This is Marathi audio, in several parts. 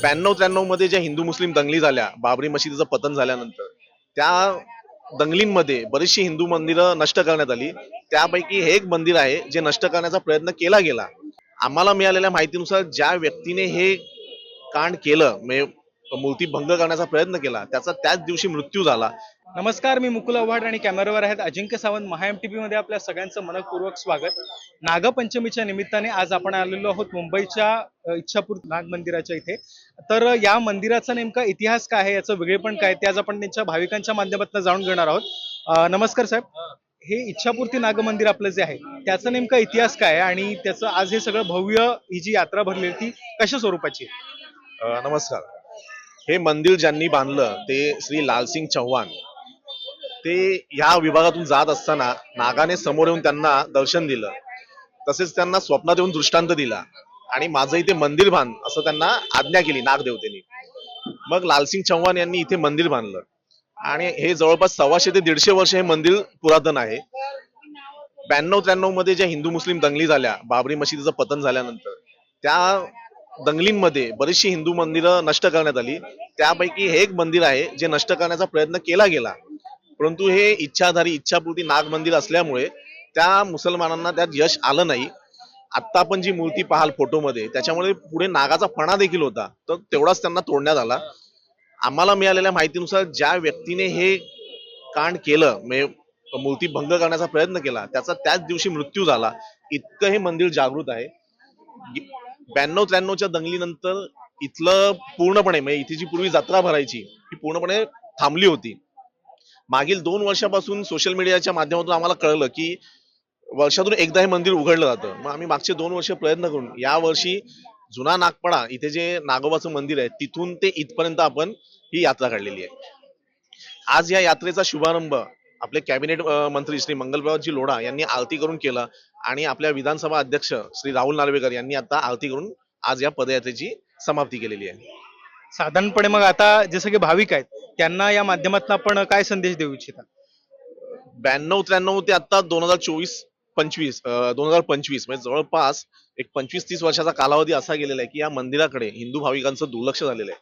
ब्याण्णव त्र्याण्णवमध्ये ज्या हिंदू मुस्लिम दंगली झाल्या बाबरी मशिदीचं पतन झाल्यानंतर त्या दंगलींमध्ये बरीचशी हिंदू मंदिरं नष्ट करण्यात आली. त्यापैकी हे एक मंदिर आहे जे नष्ट करण्याचा प्रयत्न केला गेला. आम्हाला मिळालेल्या माहितीनुसार ज्या व्यक्तीने हे कांड केलं म्हणजे मूर्ती भंग करण्याचा प्रयत्न केला. त्याचा त्याच दिवशी मृत्यू झाला. नमस्कार मी मुकुल आव्हाड आणि कॅमेरावर आहेत अजिंक्य सावंत महाएम टी मध्ये आपल्या सगळ्यांचं मनपूर्वक स्वागत. नागपंचमीच्या निमित्ताने आज आपण आलेलो आहोत मुंबईच्या इच्छापूर नाग मंदिराच्या इथे. तर या मंदिराचा नेमका इतिहास काय आहे? याचं वेगळेपण काय ते आज आपण त्यांच्या भाविकांच्या माध्यमातून जाणून घेणार आहोत. नमस्कार साहेब. हे. इच्छापूर्ती नाग मंदिर आपलं जे आहे त्याचा नेमका इतिहास काय आहे? आणि त्याचं आज हे सगळं भव्य ही जी यात्रा भरली आहे, ती कशा स्वरूपाची नमस्कार. हे मंदिर ज्यांनी बांधलं ते श्री लालसिंग चव्हाण. ते या विभागातून जात असताना नागाने समोर येऊन त्यांना दर्शन दिलं. तसेच त्यांना स्वप्नात येऊन दृष्टांत दिला आणि माझं इथे मंदिर बांध असं त्यांना आज्ञा केली नागदेवतेने. मग लालसिंग चव्हाण यांनी इथे मंदिर बांधलं. आणि हे जवळपास सव्वाशे ते दीडशे वर्ष हे मंदिर पुरातन आहे. ब्याण्णव त्र्याण्णवमध्ये ज्या हिंदू मुस्लिम दंगली झाल्या बाबरी मशिदीचं पतन झाल्यानंतर त्या दंगलींमध्ये बरीचशी हिंदू मंदिरं नष्ट करण्यात आली. त्यापैकी हे एक मंदिर आहे जे नष्ट करण्याचा प्रयत्न केला गेला. परंतु हे इच्छाधारी इच्छापूर्ती नाग मंदिर असल्यामुळे त्या मुसलमानांना त्यात यश आलं नाही. आत्ता आपण जी मूर्ती पाहाल फोटोमध्ये त्याच्यामुळे पुढे नागाचा फणा देखील होता. तर तेवढाच त्यांना तोडण्यात आला. आम्हाला मिळालेल्या माहितीनुसार ज्या व्यक्तीने हे कांड केलं म्हणजे मूर्ती भंग करण्याचा प्रयत्न केला त्याचा त्याच दिवशी मृत्यू झाला. इतकं हे मंदिर जागृत आहे. ब्याण्णव त्र्याण्णवच्या दंगलीनंतर इथलं पूर्णपणे म्हणजे इथे जी पूर्वी जत्रा भरायची ही पूर्णपणे थांबली होती. मागील दोन वर्षापासून सोशल मीडियाच्या माध्यमातून आम्हाला कळलं की वर्षातून एकदा हे मंदिर उघडलं जातं. मग आम्ही मागचे दोन वर्ष प्रयत्न करून या वर्षी जुना नागपाडा इथे जे नागोबाचं मंदिर आहे तिथून ते इथपर्यंत आपण ही यात्रा काढलेली आहे. आज या यात्रेचा शुभारंभ आपले कॅबिनेट मंत्री श्री मंगलप्रभातजी लोढा यांनी आरती करून केला आणि आपल्या विधानसभा अध्यक्ष श्री राहुल नार्वेकर यांनी आता आरती करून आज या पदयात्रेची समाप्ती केलेली आहे. साधारणपणे मग आता जे सगळे भाविक आहेत त्यांना या माध्यमातून आपण काय संदेश देऊ इच्छिता? ब्याण्णव त्र्याण्णव ते आता दोन हजार चोवीस पंचवीस दोन हजार पंचवीस म्हणजे जवळपास एक पंचवीस तीस वर्षाचा कालावधी असा गेलेला आहे की या मंदिराकडे हिंदू भाविकांचं दुर्लक्ष झालेलं आहे.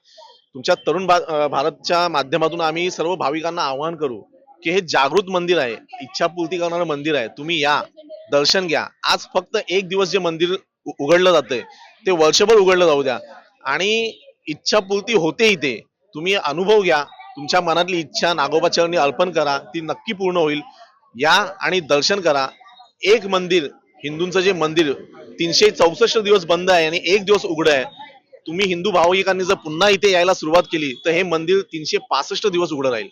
तुमच्या तरुण भारतच्या माध्यमातून आम्ही सर्व भाविकांना आवाहन करू की हे जागृत मंदिर आहे इच्छापूर्ती करणारं मंदिर आहे तुम्ही या दर्शन घ्या. आज फक्त एक दिवस जे मंदिर उघडलं जातंय ते वर्षभर उघडलं जाऊ द्या. आणि इच्छापूर्ती होते इथे. तुम्ही अनुभव घ्या तुमच्या मनातली इच्छा नागोबा चरणी अर्पण करा ती नक्की पूर्ण होईल. या आणि दर्शन करा. एक मंदिर हिंदूंचं जे मंदिर तीनशे चौसष्ट दिवस बंद आहे आणि एक दिवस उघड आहे. तुम्ही हिंदू भाविकांनी जर पुन्हा इथे यायला सुरुवात केली तर हे मंदिर तीनशे पासष्ट दिवस उघडं राहील.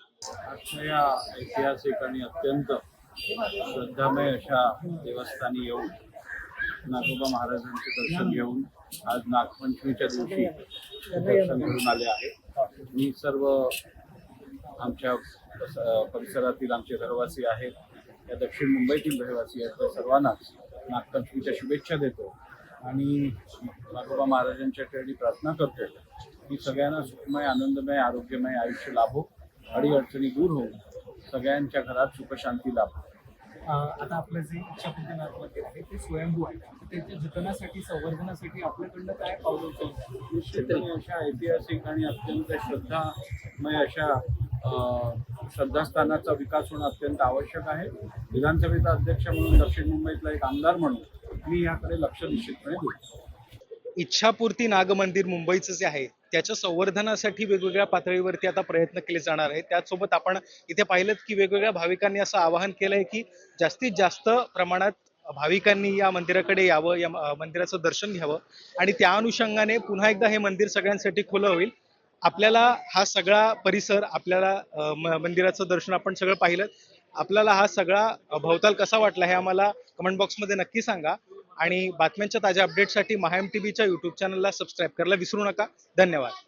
या ऐतिहासिक आणि अत्यंत श्रद्धामय अशा देवस्थानी येऊन नागोबा महाराजांचे दर्शन घेऊन आज नागपंचमीच्या दिवशी दर्शन घेऊन आले आहे. मी सर्व आमच्या परिसरातील आमचे रहिवासी आहेत या दक्षिण मुंबईतील रहिवासी आहेत त्या सर्वांनाच नागपंचमीच्या शुभेच्छा देतो आणि नागोबा महाराजांच्या ठिकाणी प्रार्थना करतो की सगळ्यांना सुखमय आनंदमय आरोग्यमय आयुष्य लाभो. अडी अडचणी दूर होऊन सगळ्यांच्या घरात सुखशांती लाभो. आता आपलं जे मंदिर आहे ते स्वयंभू आहे. त्याच्या जतनासाठी संवर्धनासाठी आपल्याकडनं काय पावलं निश्चितपणे अशा ऐतिहासिक आणि अत्यंत श्रद्धामय अशा श्रद्धास्थानाचा विकास होणं अत्यंत आवश्यक आहे. विधानसभेचा अध्यक्ष म्हणून दक्षिण मुंबईतला एक आमदार म्हणून मी याकडे लक्ष निश्चितपणे देतो. इच्छापूर्ती नाग मंदिर मुंबईचं जे आहे त्याच्या संवर्धनासाठी वेगवेगळ्या पातळीवरती आता प्रयत्न केले जाणार आहेत. त्याचसोबत आपण इथे पाहिलं की वेगवेगळ्या भाविकांनी असं आवाहन केलंय की जास्तीत जास्त प्रमाणात भाविकांनी या मंदिराकडे यावं या मंदिराचं दर्शन घ्यावं आणि त्या अनुषंगाने पुन्हा एकदा हे मंदिर सगळ्यांसाठी खुलं होईल. आपल्याला हा सगळा परिसर आपल्याला मंदिराचं दर्शन आपण सगळं पाहिलं आपल्याला हा सगळा भोवताल भवताल कसा वाटला हे आम्हाला कमेंट बॉक्समध्ये नक्की सांगा. आणि बातम्यांच्या ताज्या अपडेटसाठी महाएम टीव्हीच्या यूट्यूब चॅनलला सबस्क्राईब करायला विसरू नका. धन्यवाद.